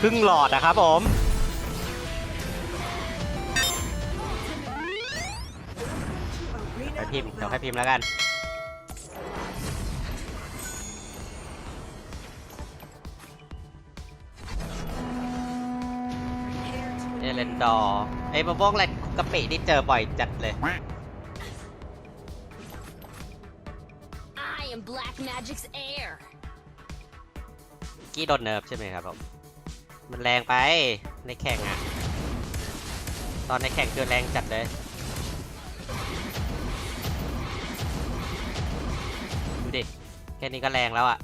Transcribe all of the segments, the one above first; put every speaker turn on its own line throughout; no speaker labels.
ครึ่งหลอดนะครับผม ไปพิมพ์ เดี๋ยวให้พิมพ์แล้วกัน เอเลนดอร์ไอ้มะม่วงแรดกะปินี่เจอบ่อยจัดเลย
I am Black Magic's heir.
กี้โดนเนิร์ฟใช่ไหมครับผม มันแรงไปในแข่งอะตอนในแข่งคือแรงจัดเลยดูดิ แค่นี้ก็แรงแล้วอะ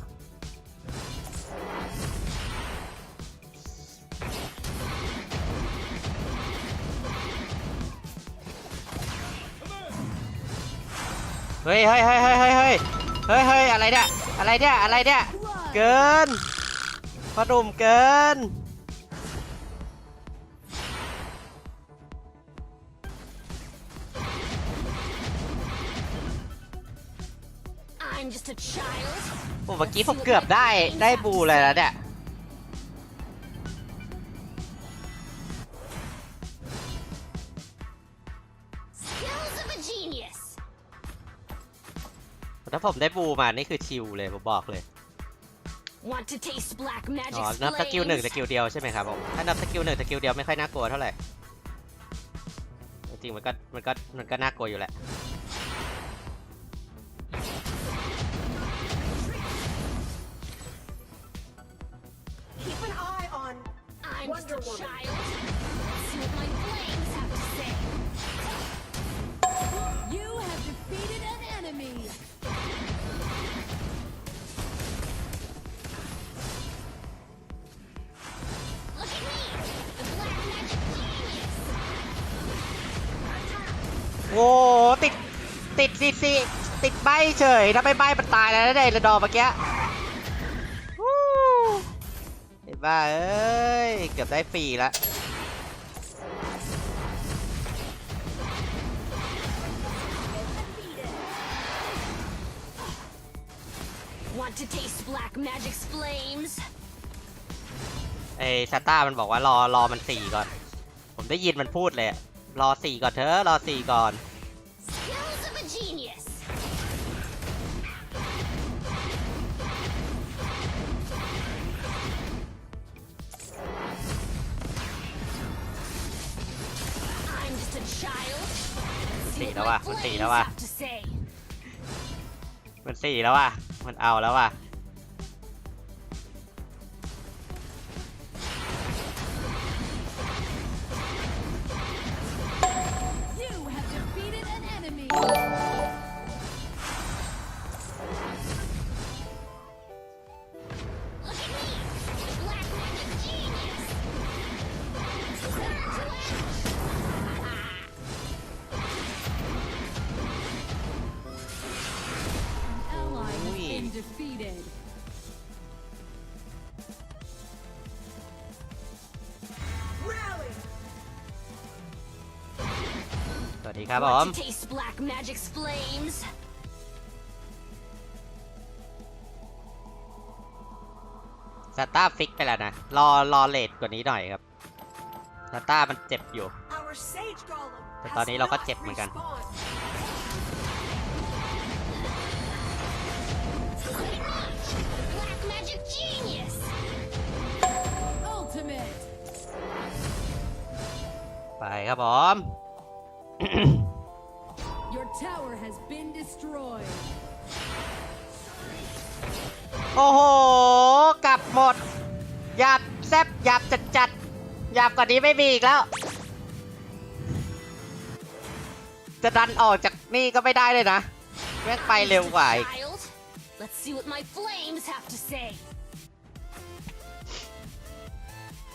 เฮ้ยเฮ้ยเฮ้ยเฮ้ยเฮ้ยเฮ้ยเฮ้ยเฮ้ยอะไรเนี่ย อะไรเนี่ย อะไรเนี่ย เกินพอหนุ่มเกิน โอ้เมื่อกี้ผมเกือบได้ได้บูเลยแล้วเนี่ย
Skills of a genius.
ถ้าผมได้บูมานี่คือชิลเลยผมบอกเลย
Want to taste Black
อ๋อ
Magic's
นับสกิลหนึ่งส
flames?
กิลเดียวใช่ไหมครับผมถ้านับสกิลหนึ่งสกิลเดียวไม่ค่อยน่ากลัวเท่าไหร่จริงๆมันก็มันก็มันก็น่ากลัวอยู่แหละ เฉยถ้าไม่ใบมันตายแล้วนะเนี่ยระดอเมื่อกี้วู้ไอ้บ้าเอ้ย เกือบได้ฟรีละ
Want to taste Black Magic's flames?
ไอ้ซาต้ามันบอกว่ารอรอมันสี่ก่อน ผมได้ยินมันพูดเลยอะรอสี่ก่อนเถอะ รอสี่ก่อน
สี่
แล้ว
ว่ะ
มัน
สี่
แล้
วว่ะ
มันสี่แล้วว่ะ มันเอาแล้วว่ะ ดีครับผม
Want to taste Black Magic's flames?
ซาต้าฟิกไปแล้วนะ รอรอเลทกว่านี้หน่อยครับซาต้ามันเจ็บอยู่
Our sage golem.
แต่
has
ตอนนี้เราก็
not
เจ็บเหมือนกัน
respawned.
Black Magic genius.
Ultimate.
ไปครับผม
Your tower has been destroyed.
โอ้โห กลับหมด หยาบแซบหยาบจัดจัดๆหยาบกว่านี้ไม่มีอีกแล้ว จะดันออกจากนี่ก็ไม่ได้เลยนะแม่งไปเร็วกว่าอีก
Child. Let's see what my flames have to say.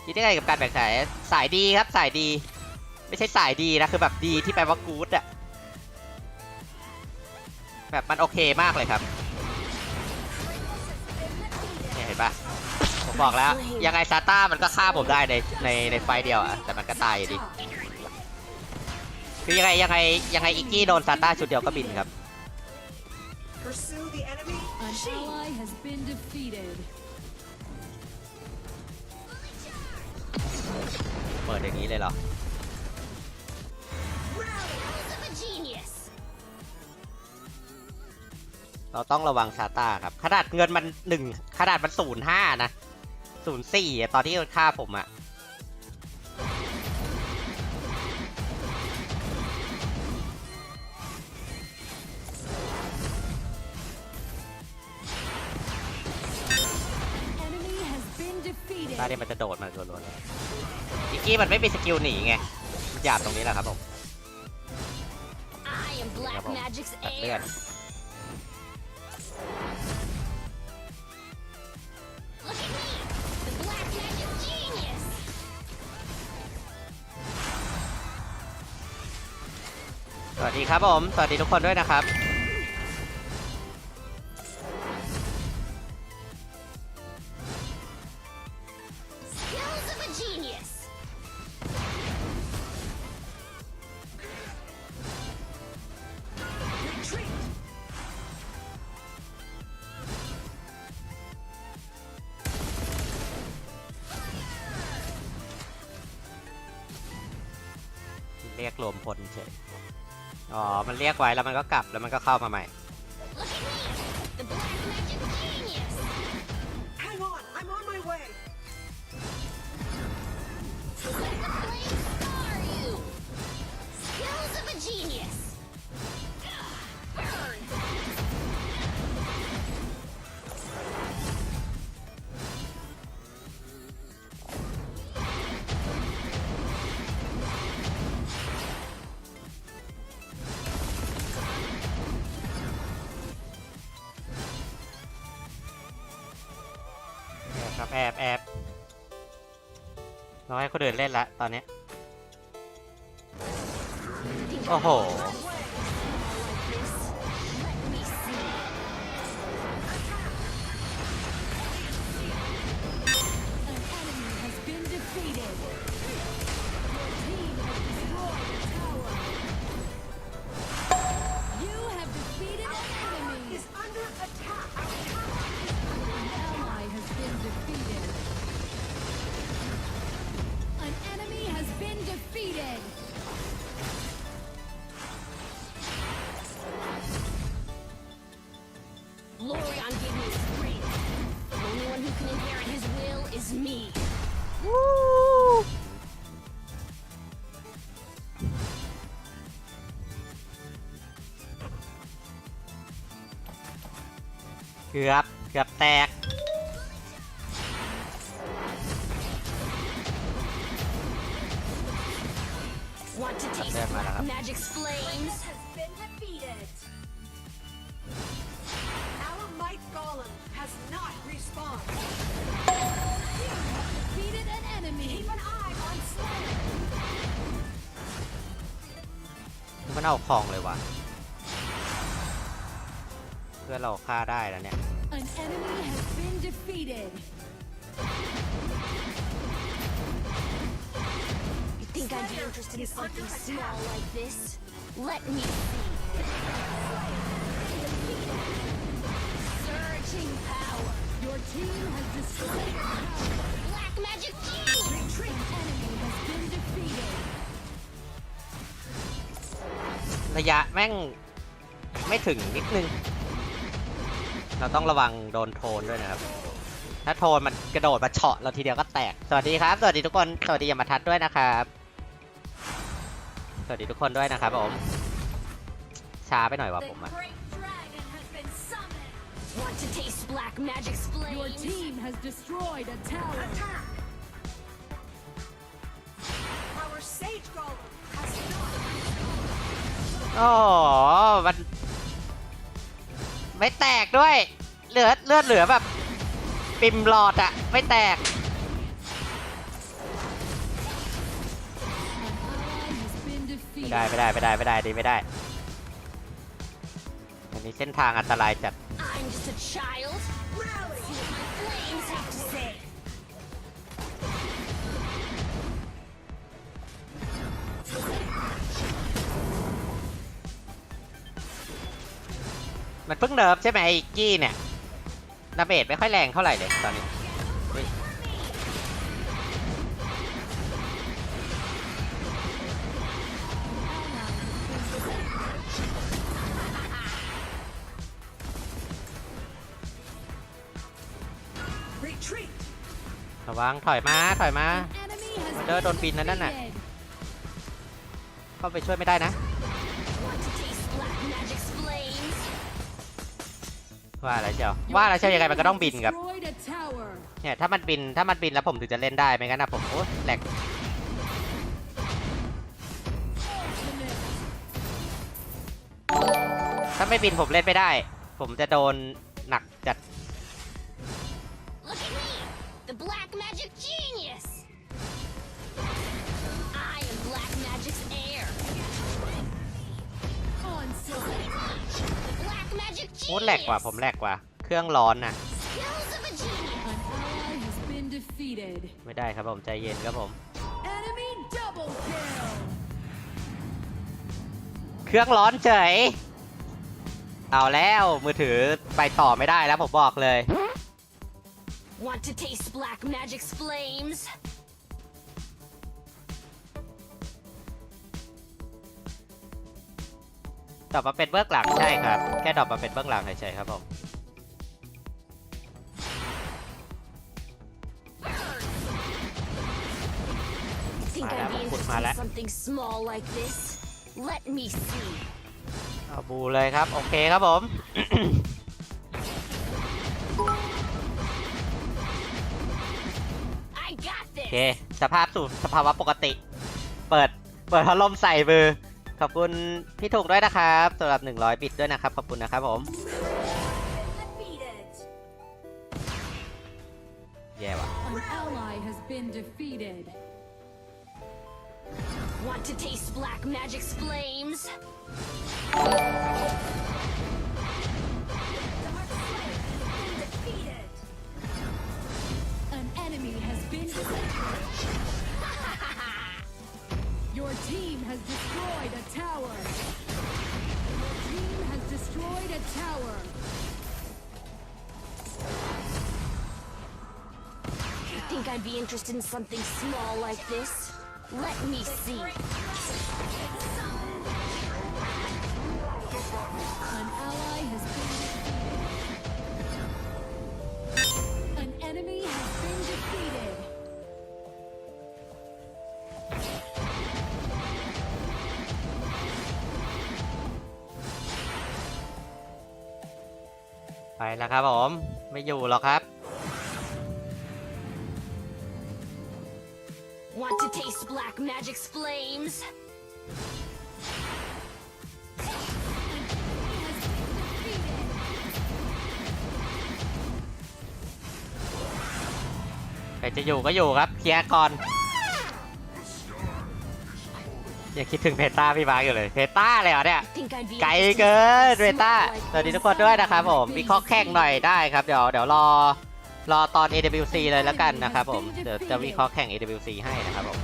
คิดได้ไงกับการแบ่งสาย สายดีครับสายดี ไม่ใช่สายดีนะ คือแบบดีที่แปลว่ากู๊ดอะแบบมันโอเคมากเลยครับเนี่ยเห็นปะผมบอกแล้ว ยังไงซาต้ามันก็ฆ่าผมได้ในในในไฟเดียวอะแต่มันก็ตายอยู่ดี คือยังไงยังไงยังไงอิกกี้โดนซาต้าชุดเดียวก็บินครับ
Pursue the enemy.
An ally has been defeated.
ปิดอย่างนี้เลยเหรอ เราต้องระวังซาต้าครับ ขนาดเงินมันหนึ่งขนาดมันศูนย์ห้านะศูนย์สี่ตอนที่มันฆ่าผมอะ
Enemy has been defeated.
ตาเนี่ยมันจะโดดมารัวๆเลยอีกกี้มันไม่มีสกิลหนีไงมันหยาบตรงนี้แหละครับผม
I am black
Bravo.
magic's
ตัดเลือ
heir.
ด วัสดีครับผม สวัสดีทุกคนด้วยนะครับ เรียกไว้แล้วมันก็กลับแล้วมันก็เข้ามาใหม่ ครับแอบแอบเราให้คนอื่นเล่นละตอนนี้
โอ้โห
กือบ เกือบแตก
Want to taste
There,
black
madam.
magic's flames?
has been defeated! Our might golem has not respawned!
Defeated an enemy.
Keep an eye on Slayer!
มันเอาของเลยว่ะเพื่อนเราฆ่าได้แล้วเนี่ย
An enemy has been defeated.
You think I'd be interested in something small like this? Let me see. Surging power.
Your team has destroyed a tower.
Black magic genius.
An enemy has been defeated.
ระยะแม่งไม่ถึงนิดนึง เราต้องระวังโดนโทนด้วยนะครับ ถ้าโทนมันกระโดดมาเฉาะเราทีเดียวก็แตก สวัสดีครับ สวัสดีทุกคน สวัสดียมทัศน์ด้วยนะครับ สวัสดีทุกคนด้วยนะครับผม ช้าไปหน่อยว่ะผมอะ
great dragon has been summoned. Want to taste black magic's
Your
flames?
team has destroyed a tower.
Attack! Our sage golem has not respawned!
อ๋อมัน ไม่แตกด้วยเหลือเลือดเหลือแบบปิมหลอดอะไม่แตก
An ally has been
ไม่
defeated.
ได้ไม่ได้ไม่ได้ไม่ได้ดีไม่ได้ อันนี้เส้นทางอันตรายจัด
I'm just a child.
มันเพิ่งเดิมใช่ไหมไอ้กี้เนี่ยดาเมจไม่ค่อยแรงเท่าไหร่เลยตอนนี้ระวังถอยมาถอยมา
เดอ
ร์โดนปีนนั่น
น่ะ
เข้าไปช่วยไม่ได้นะ ว่าอะไรเชียว
Your
ว่าอะไรเชียวยังไง
team
มันก็ต้องบินครับ
destroyed a tower.
เนี่ยถ้ามันบินถ้ามันบินแล้วผมถึงจะเล่นได้ไม่งั้นนะผมโอ้แหลก
Ultimate.
ถ้าไม่บินผมเล่นไม่ได้ ผมจะโดนหนักจัด
magic
โอ้
genius.
แหลกกว่าผมแหลกกว่า เครื่องร้อนน่ะ
Skills of a genius.
An ally has been defeated.
ไม่ได้ครับผมใจเย็นครับผม
Enemy double kill.
เครื่องร้อนเฉย เอาแล้วมือถือไปต่อไม่ได้แล้วผมบอกเลย
Want to taste black magic's flames?
ดรอปมาเป็นเบื้องหลังใช่ครับ แค่ดรอปมาเป็นเบื้องหลังเฉยๆครับผม
Think
Mà
I'd
đã
be
một phút
interested
mà
in
đã.
something small like this? Let me see.
เอาบูเลยครับ โอเคครับผม
I got
โอเค
this.
สภาพสู่สภาวะปกติ เปิด เปิดพัดลมใส่มือ ขอบคุณพี่ถูกด้วยนะครับสำหรับ 100 บิตด้วยนะครับ ขอบคุณนะครับผม
Defeated.
แย่ว่ะ
An ally has been defeated.
Want to taste black magic's flames?
Defeated.
An enemy has been defeated. Your team has destroyed a tower. Your team has destroyed a tower.
You Think I'd be interested in something small like this? Let me see.
แล้วครับผม ไม่อยู่หรอกครับ
Want to taste black magic's flames?
An enemy has been defeated.
ใครจะอยู่ก็อยู่ครับ เคลียร์ก่อน ย่าคิดถึงเพต้าพี่บาร์กอยู่เลย เพต้าเลยเหรอเนี่ย
Think I'd be
ไกล
interested in
เกิน
something
เวต้า
small like
สวัสดี
this?
ทุกคนด้วยนะครับผมวิเคราะห์แข่งหน่อยได้ครับ เดี๋ยวเดี๋ยวรอรอตอน AWC เลยแล้วกันนะครับผม เดี๋ยวจะวิเคราะห์แข่ง AWC ให้นะครับผม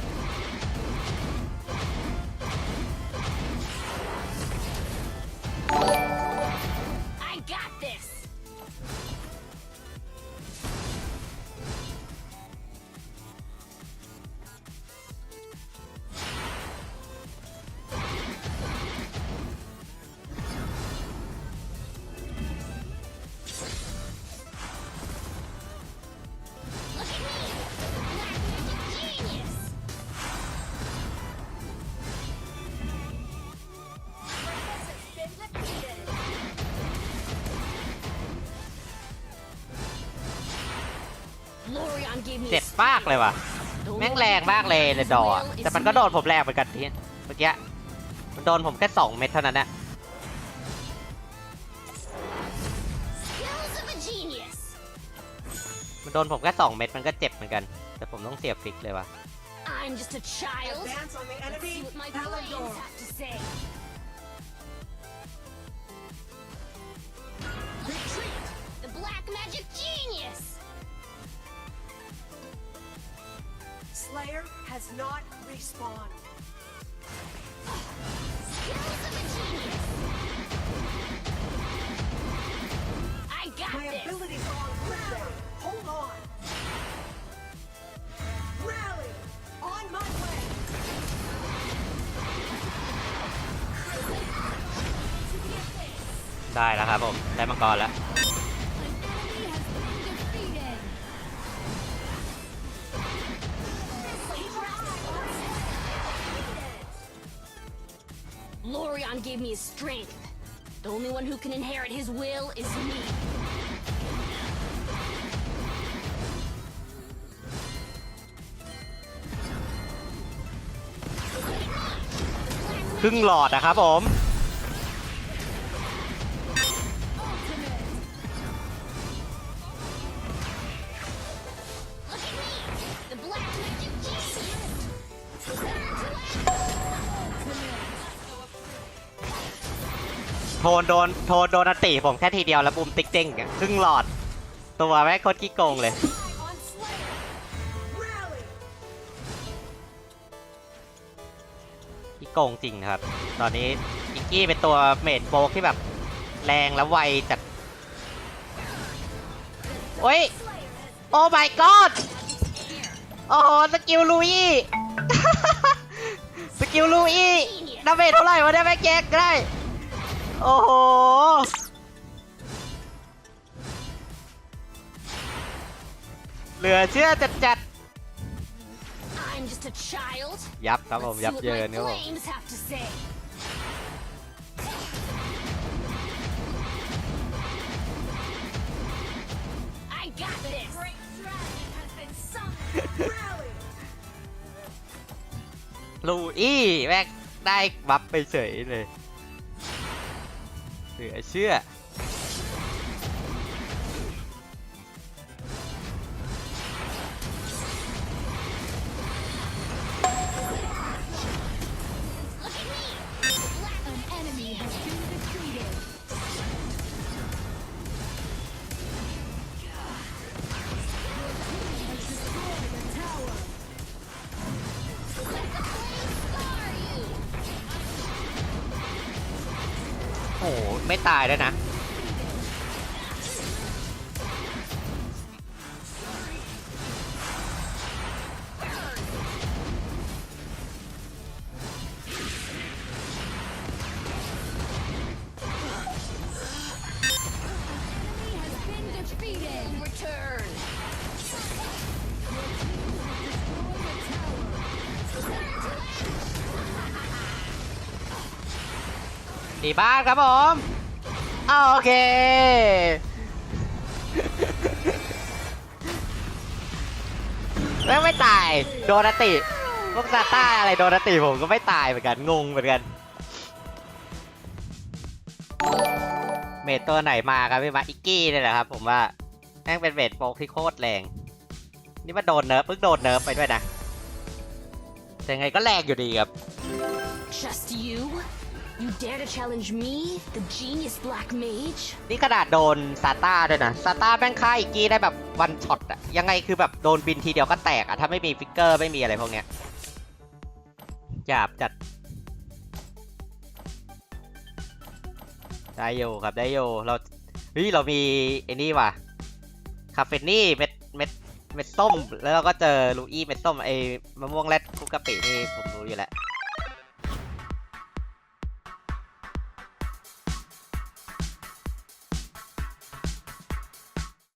เจ็
a
บมากเลยว่ะ
Don't
แม่ง
know
แรง
what
มากเลย
his
เลยดอ
will
อะ
is
แต่มันก็โดน
me.
ผมแรงเหมือนกันทีเมื่อกี้มันโดนผมแค่2เม็ดเท่านั้นนะ
Skills of a genius.
มันโดนผมแค่2เม็ดมันก็เจ็บเหมือนกัน แต่ผมต้องเสียบฟิกเลยว่ะ
I'm just a child.
Advance on the
Let's
enemy.
see what my brains
Palador.
have to say. Retreat! The black magic
Slayer has not respawned.
Skills of a genius! I got
My
this!
abilities are on cooldown. Hold on. Rally. On my way.
ได้แล้วครับผม ได้มังกรแล้ว
Lorion gave me his strength. The only one who can inherit his will is me.
ครึ่งหลอดนะครับผม ทนโดนโทนโดนอติผมแค่ทีเดียวแล้วบูมติ๊กเด้งครึ่งหลอด ตัวแม่โคตรขี้โกงเลย ขี้โกงจริงครับ ตอนนี้อิกกี้เป็นตัวเมดโบกที่แบบแรงและไวจัด โอ้ย โอ้ my god โอ้โหสกิลลูอี้สกิลลูอี้ดาเมจเท่าไหร่วะเนี่ยแม่งแยกได้ โอ้โห เหลือเชื่อจัดจัด
I'm just a child.
ๆยับครับผม
Let's
ยับ
see what
เยิน
my
ครับผม
flames have to say. I got this.
Great dragon has been summoned! Rally!
ลูอี้แม่งได้บัฟไปเฉยเลย เหลื ไม่ตายด้วนะ ตีบ้านครับผม โอเค แล้วไม่ตาย โดนติ พวกซาต้าอะไรโดนติผมก็ไม่ตายเหมือนกัน งงเหมือนกัน เมดตัวไหนมาครับพี่มาอิกกี้เนี่ยแหละครับ ผมว่าแม่งเป็นเมดโปกที่โคตรแรง นี่มาโดนเนิร์ฟเพิ่งโดนเนิร์ฟไปด้วยนะแต่ยังไงก็แรงอยู่ดีครับ
Just you? You dare to challenge me, the genius black mage?
นี่ขนาดโดนซาต้าด้วยนะซาต้าแม่งฆ่าอีกกี้ได้แบบวันช็อตอะยังไงคือแบบโดนบินทีเดียวก็แตกอะถ้าไม่มีฟิกเกอร์ไม่มีอะไรพวกเนี้ยหยาบจัด ได้อยู่ครับได้อยู่เราเฮ้ยเรามีไอ้นี่ว่ะคาเฟนี่เม็ดเม็ดเม็ดส้ม แล้วเราก็เจอลูอี้เม็ดส้มไอ้มะม่วงแรดคุกกะปินี่ผมรู้อยู่แล้ว